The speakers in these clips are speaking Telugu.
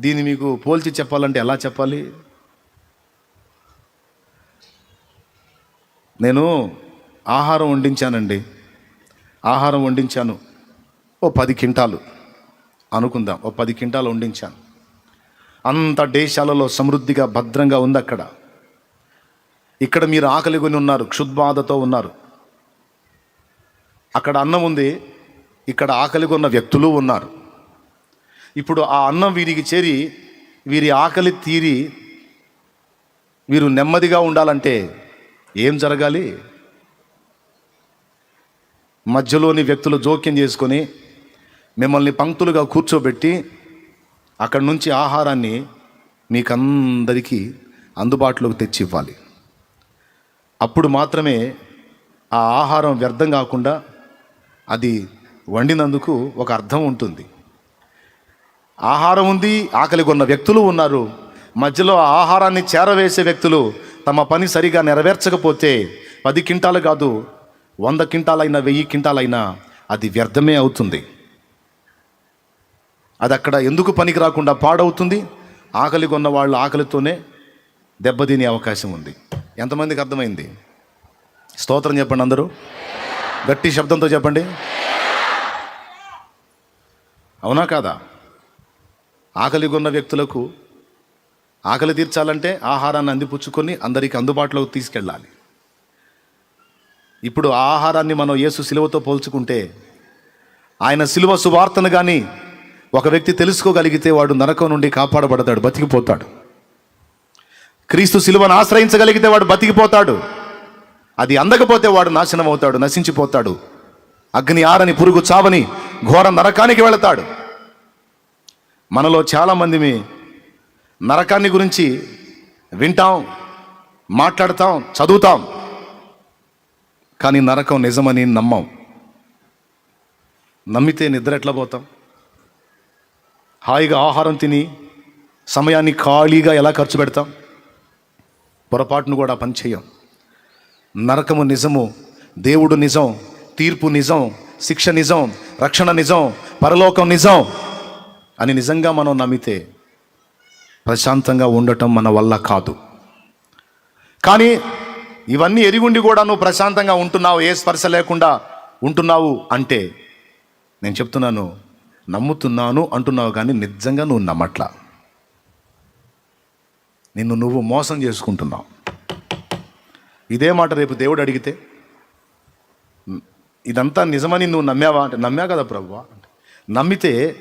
దీన్ని మీకు పోల్చి చెప్పాలంటే ఎలా చెప్పాలి? నేను ఆహారం వండించానండి. ఆహారం వండించాను. ఓ పది కింటాలు అనుకుందాం. ఓ పది కింటాలు వండించాను. అంత దేశాలలో సమృద్ధిగా భద్రంగా ఉంది అక్కడ. ఇక్కడ మీరు ఆకలి కొని ఉన్నారు క్షుద్బాధతో ఉన్నారు. అక్కడ అన్నం ఉంది. ఇక్కడ ఆకలి కొన్న వ్యక్తులు ఉన్నారు. ఇప్పుడు ఆ అన్నం వీరికి చేరి వీరి ఆకలి తీరి వీరు నెమ్మదిగా ఉండాలంటే ఏం జరగాలి? మధ్యలోని వ్యక్తులు జోక్యం చేసుకొని మిమ్మల్ని పంక్తులుగా కూర్చోబెట్టి అక్కడి నుంచి ఆహారాన్ని మీకందరికీ అందుబాటులోకి తెచ్చి ఇవ్వాలి. అప్పుడు మాత్రమే ఆ ఆహారం వ్యర్థం కాకుండా అది వండినందుకు ఒక అర్థం ఉంటుంది. ఆహారం ఉంది ఆకలి కొన్న వ్యక్తులు ఉన్నారు. మధ్యలో ఆ ఆహారాన్ని చేరవేసే వ్యక్తులు తమ పని సరిగా నెరవేర్చకపోతే పది కింటాలు కాదు వంద కింటాలైనా వెయ్యి కింటాలైనా అది వ్యర్థమే అవుతుంది. అది అక్కడ ఎందుకు పనికి రాకుండా పాడవుతుంది? ఆకలి కొన్న వాళ్ళు ఆకలితోనే దెబ్బతినే అవకాశం ఉంది. ఎంతమందికి అర్థమైంది? స్తోత్రం చెప్పండి అందరూ. గట్టి శబ్దంతో చెప్పండి. అవునా కాదా? ఆకలి ఉన్న వ్యక్తులకు ఆకలి తీర్చాలంటే ఆహారాన్ని అందిపుచ్చుకొని అందరికి అందుబాటులోకి తీసుకెళ్ళాలి. ఇప్పుడు ఆ ఆహారాన్ని మనం యేసు సిలువతో పోల్చుకుంటే ఆయన సిలువ సువార్తను కానీ ఒక వ్యక్తి తెలుసుకోగలిగితే వాడు నరకం నుండి కాపాడబడతాడు బతికిపోతాడు. క్రీస్తు సిలువను ఆశ్రయించగలిగితే వాడు బతికిపోతాడు. అది అందకపోతే వాడు నాశనం అవుతాడు నశించిపోతాడు. అగ్ని ఆరని పురుగు చావని ఘోర నరకానికి వెళతాడు. మనలో చాలామంది మీ నరకాన్ని గురించి వింటాం మాట్లాడతాం చదువుతాం. కానీ నరకం నిజమని నమ్మం. నమ్మితే నిద్ర ఎట్లా పోతాం? హాయిగా ఆహారం తిని సమయాన్ని ఖాళీగా ఎలా ఖర్చు పెడతాం? పొరపాటును కూడా పనిచేయం నరకము నిజము దేవుడు నిజం తీర్పు నిజం శిక్ష నిజం రక్షణ నిజం పరలోకం నిజం. అని నిజంగా మనం నమ్మితే ప్రశాంతంగా ఉండటం మన వల్ల కాదు. కానీ ఇవన్నీ ఎరిగుండి కూడా నువ్వు ప్రశాంతంగా ఉంటున్నావు ఏ స్పర్శ లేకుండా ఉంటున్నావు అంటే నేను చెప్తున్నాను నమ్ముతున్నాను అంటున్నావు కానీ నిజంగా నువ్వు నమ్మట్లా. నిన్ను నువ్వు మోసం చేసుకుంటున్నావు. ఇదే మాట రేపు దేవుడు అడిగితే ఇదంతా నిజమని నువ్వు నమ్మావా? అంటే నమ్మా కదా ప్రభువా. అంటే నమ్మితే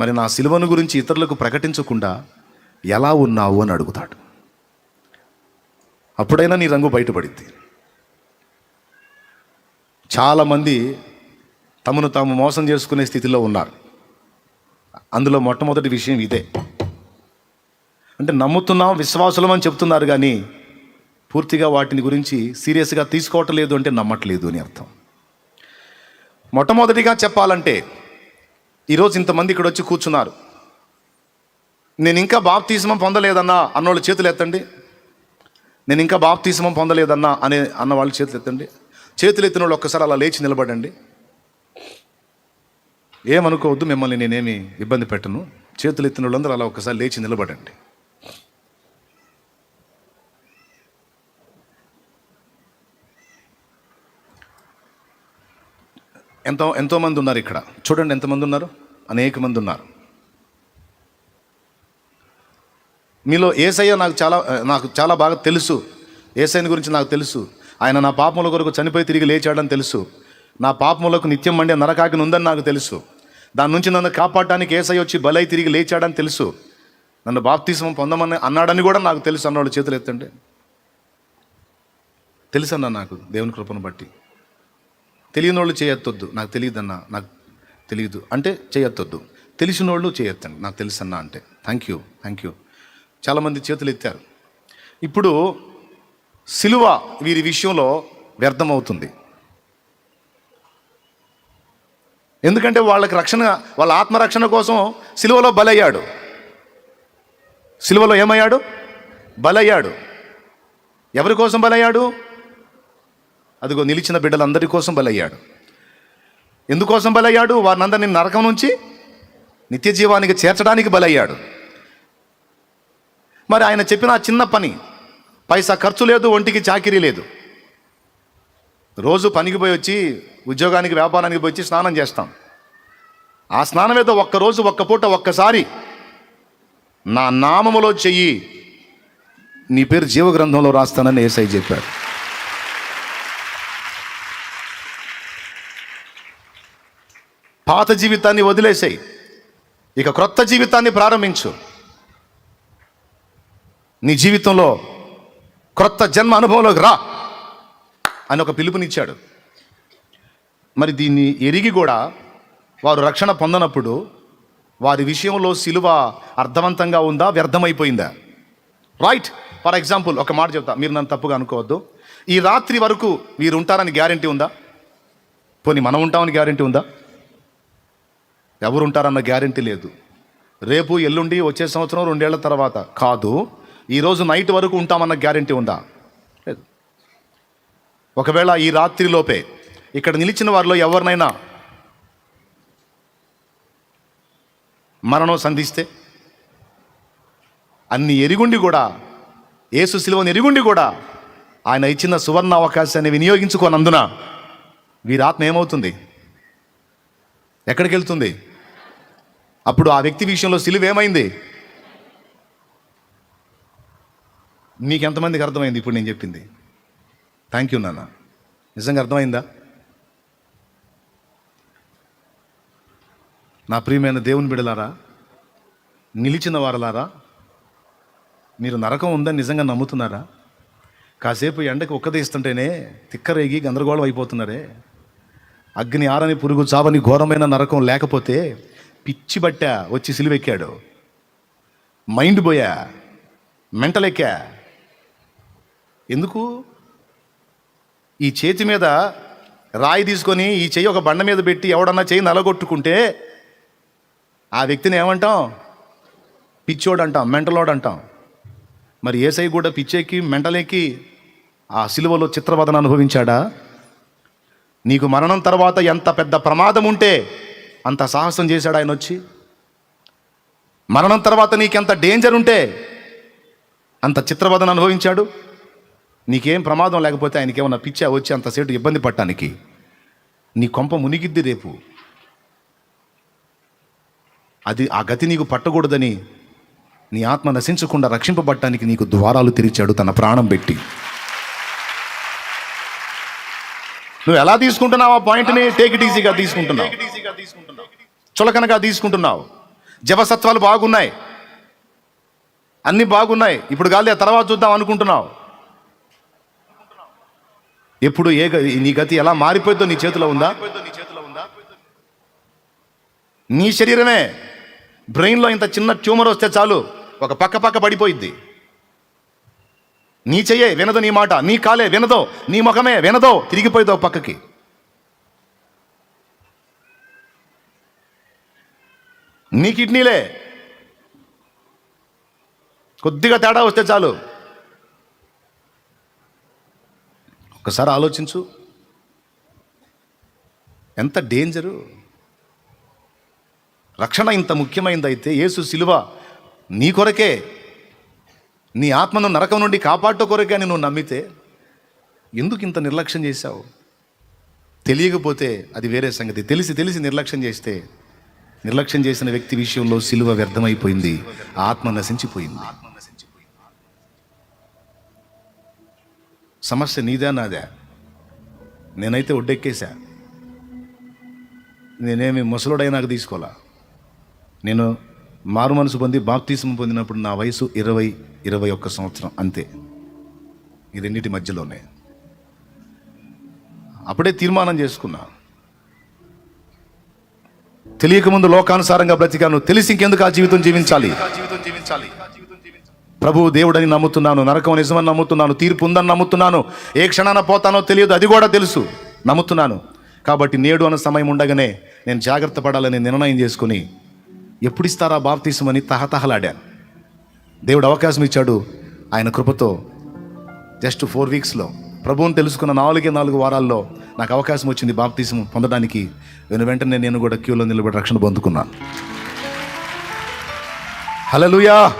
మరి నా సిలువను గురించి ఇతరులకు ప్రకటించకుండా ఎలా ఉన్నావు అని అడుగుతాడు. అప్పుడైనా నీ రంగు బయటపడింది. చాలామంది తమను తాము మోసం చేసుకునే స్థితిలో ఉన్నారు. అందులో మొట్టమొదటి విషయం ఇదే. అంటే నమ్ముతున్నాం విశ్వాసులం అని చెప్తున్నారు కానీ పూర్తిగా వాటిని గురించి సీరియస్గా తీసుకోవటం లేదు అంటే నమ్మట్లేదు అని అర్థం. మొట్టమొదటిగా చెప్పాలంటే ఈరోజు ఇంతమంది ఇక్కడ వచ్చి కూర్చున్నారు. నేను ఇంకా బాప్తీసమం పొందలేదన్నా అన్నోళ్ళు చేతులు ఎత్తండి. నేను ఇంకా బాప్తీసమం పొందలేదన్నా అనే అన్న వాళ్ళు చేతులు ఎత్తండి. చేతులు ఎత్తిన వాళ్ళు ఒక్కసారి అలా లేచి నిలబడండి. ఏమనుకోవద్దు మిమ్మల్ని నేనేమి ఇబ్బంది పెట్టను. చేతులు ఎత్తిన వాళ్ళందరూ అలా ఒక్కసారి లేచి నిలబడండి. ఎంతో ఎంతోమంది ఉన్నారు ఇక్కడ. చూడండి ఎంతమంది ఉన్నారు. అనేక మంది ఉన్నారు. మీలో ఏసయ్య నాకు చాలా నాకు చాలా బాగా తెలుసు. ఏసైని గురించి నాకు తెలుసు. ఆయన నా పాపముల కొరకు చనిపోయి తిరిగి లేచాడని తెలుసు. నా పాపములకు నిత్యం మండే నరకాకిని ఉందని నాకు తెలుసు. దాని నుంచి నన్ను కాపాడటానికి ఏసై వచ్చి బలై తిరిగి లేచాడని తెలుసు. నన్ను బాప్తీసం పొందమని అన్నాడని కూడా నాకు తెలుసు అన్నవాళ్ళు చేతులు ఎత్తండి. తెలుసు నాకు దేవుని కృపను బట్టి. తెలియని వాళ్ళు చేయొత్తొద్దు నాకు తెలియదన్నా నాకు తెలియదు. అంటే చేయొత్తొద్దు తెలిసిన వాళ్ళు చేయొద్దండి. నాకు తెలుసన్నా అంటే. థ్యాంక్ యూ థ్యాంక్ యూ చాలామంది చేతులు ఎత్తారు ఇప్పుడు సిలువ వీరి విషయంలో వ్యర్థమవుతుంది. ఎందుకంటే వాళ్ళకి రక్షణ వాళ్ళ ఆత్మరక్షణ కోసం సిలువలో బలయ్యాడు. సిలువలో ఏమయ్యాడు? బలయ్యాడు. ఎవరి కోసం బలయ్యాడు? అదిగో నిలిచిన బిడ్డలందరి కోసం బలయ్యాడు. ఎందుకోసం బలయ్యాడు? వారినందరినీ నరకం నుంచి నిత్య జీవానికి చేర్చడానికి బలయ్యాడు. మరి ఆయన చెప్పిన ఆ చిన్న పని పైసా ఖర్చు లేదు ఒంటికి చాకిరీ లేదు. రోజు పనికి పోయి వచ్చి ఉద్యోగానికి వ్యాపారానికి పోయి వచ్చి స్నానం చేస్తాం. ఆ స్నానం ఏదో ఒక్కరోజు ఒక్క పూట ఒక్కసారి నా నామములో చెయ్యి నీ పేరు జీవగ్రంథంలో రాస్తానని ఏసై చెప్పాడు. పాత జీవితాన్ని వదిలేసాయి. ఇక క్రొత్త జీవితాన్ని ప్రారంభించు. నీ జీవితంలో క్రొత్త జన్మ అనుభవంలోకి రా అని ఒక పిలుపునిచ్చాడు. మరి దీన్ని ఎరిగి కూడా వారు రక్షణ పొందనప్పుడు వారి విషయంలో సిలువ అర్థవంతంగా ఉందా వ్యర్థమైపోయిందా? రైట్ ఫర్ ఎగ్జాంపుల్ ఒక మాట చెప్తా. మీరు నన్ను తప్పుగా అనుకోవద్దు. ఈ రాత్రి వరకు మీరు ఉంటారని గ్యారంటీ ఉందా? పోనీ మనం ఉంటామని గ్యారంటీ ఉందా? ఎవరు ఉంటారన్న గ్యారంటీ లేదు. రేపు ఎల్లుండి వచ్చే సంవత్సరం రెండేళ్ళ తర్వాత. కాదు ఈరోజు నైట్ వరకు ఉంటామన్న గ్యారంటీ ఉందా? లేదు. ఒకవేళ ఈ రాత్రిలోపే ఇక్కడ నిలిచిన వారిలో ఎవరినైనా మరణం సంధిస్తే? అన్ని ఎరిగుండి కూడా ఏసు శిలువను ఎరిగుండి కూడా ఆయన ఇచ్చిన సువర్ణ అవకాశాన్ని వినియోగించుకోనందున వీరాత్మ ఏమవుతుంది? ఎక్కడికి వెళ్తుంది అప్పుడు ఆ వ్యక్తి విషయంలో సిలువ ఏమైంది? మీకు ఎంతమందికి అర్థమైంది ఇప్పుడు నేను చెప్పింది? థ్యాంక్ యూ నాన్న. నిజంగా అర్థమైందా? నా ప్రియమైన దేవుని బిడలారా నిలిచిన వారలారా మీరు నరకం ఉందని నిజంగా నమ్ముతున్నారా? కాసేపు ఎండకు ఒక్కదీస్తుంటేనే తిక్కరేగి గందరగోళం అయిపోతున్నారే? అగ్ని ఆరని పురుగు చావని ఘోరమైన నరకం లేకపోతే పిచ్చి బట్ట వచ్చి సిలువెక్కాడు. మైండ్ పోయా మెంటలెక్కా. ఎందుకు? ఈ చేతి మీద రాయి తీసుకొని ఈ చెయ్యి ఒక బండ మీద పెట్టి ఎవడన్నా చెయ్యి నలగొట్టుకుంటే ఆ వ్యక్తిని ఏమంటాం? పిచ్చోడు అంటాం మెంటలోడు అంటాం మరి ఏసై కూడా పిచ్చెక్కి మెంటలెక్కి ఆ సిలువలో చిత్రవదన అనుభవించాడా? నీకు మరణం తర్వాత ఎంత పెద్ద ప్రమాదం ఉంటే అంత సాహసం చేశాడు ఆయన వచ్చి. మరణం తర్వాత నీకెంత డేంజర్ ఉంటే అంత చిత్రవదన అనుభవించాడు. నీకేం ప్రమాదం లేకపోతే ఆయనకేమన్నా పిచ్చా వచ్చి అంతసేటు ఇబ్బంది పట్టడానికి నీ కొంప మునిగిద్ది రేపు. అది ఆ గతి నీకు పట్టకూడదని నీ ఆత్మ నశించకుండా రక్షింపబట్టడానికి నీకు ద్వారాలు తెరిచాడు తన ప్రాణం పెట్టి. నువ్వు ఎలా తీసుకుంటున్నావు ఆ పాయింట్ని టేక్ ఇట్ ఈజీగా తీసుకుంటున్నావు. చులకనగా తీసుకుంటున్నావు. జవసత్వాలు బాగున్నాయి. అన్నీ బాగున్నాయి. ఇప్పుడు గాలి తర్వాత చూద్దాం అనుకుంటున్నావు. ఎప్పుడు ఏ నీ గతి ఎలా మారిపోయిందో నీ చేతిలో ఉందా? నీ శరీరమే. బ్రెయిన్లో ఇంత చిన్న ట్యూమర్ వస్తే చాలు. ఒక పక్క పక్క పడిపోయిద్ది. నీ చెయ్యే వినదు నీ మాట నీ కాలే వినదో నీ ముఖమే వినదో తిరిగిపోయిదో పక్కకి. నీ కిడ్నీలే. కొద్దిగా తేడా వస్తే చాలు. ఒకసారి ఆలోచించు. ఎంత డేంజరు. రక్షణ ఇంత ముఖ్యమైందైతే యేసు శిలువ నీ కొరకే. నీ ఆత్మను నరకం నుండి కాపాడటం కొరకే అని నువ్వు నమ్మితే ఎందుకు ఇంత నిర్లక్ష్యం చేశావు? తెలియకపోతే అది వేరే సంగతి. తెలిసి తెలిసి నిర్లక్ష్యం చేస్తే నిర్లక్ష్యం చేసిన వ్యక్తి విషయంలో సిలువ వ్యర్థమైపోయింది. ఆత్మ నశించిపోయింది. సమస్య నీదే నాదే? నేనైతే ఒడ్డెక్కేశా. నేనేమి ముసలుడైనా నాకు తీసుకోవాలా? నేను మారు మనసు పొంది బాప్తీసం పొందినప్పుడు నా వయసు ఇరవై ఇరవై ఒక్క సంవత్సరం అంతే. ఈ రెండింటి మధ్యలోనే. అప్పుడే తీర్మానం చేసుకున్నా. తెలియకముందు లోకానుసారంగా బ్రతికాను. తెలిసి ఇంకెందుకు ఆ జీవితం జీవించాలి? ప్రభు దేవుడని నమ్ముతున్నాను. నరకం నిజమని నమ్ముతున్నాను. తీర్పు ఉందని నమ్ముతున్నాను. ఏ క్షణాన పోతానో తెలియదు. అది కూడా తెలుసు. నమ్ముతున్నాను. కాబట్టి నేడు అన్న సమయం ఉండగానే నేను జాగ్రత్త పడాలని నిర్ణయం చేసుకుని ఎప్పుడు ఇస్తారా బాప్తీసమని తహతహలాడాను. దేవుడు అవకాశం ఇచ్చాడు ఆయన కృపతో. జస్ట్ ఫోర్ వీక్స్లో. ప్రభువుని తెలుసుకున్న నాలుగే నాలుగు వారాల్లో నాకు అవకాశం వచ్చింది బాప్తీసం పొందడానికి. నేను వెంటనే నేను కూడా క్యూలో నిలబడి రక్షణ పొందుకున్నాను. హలలుయా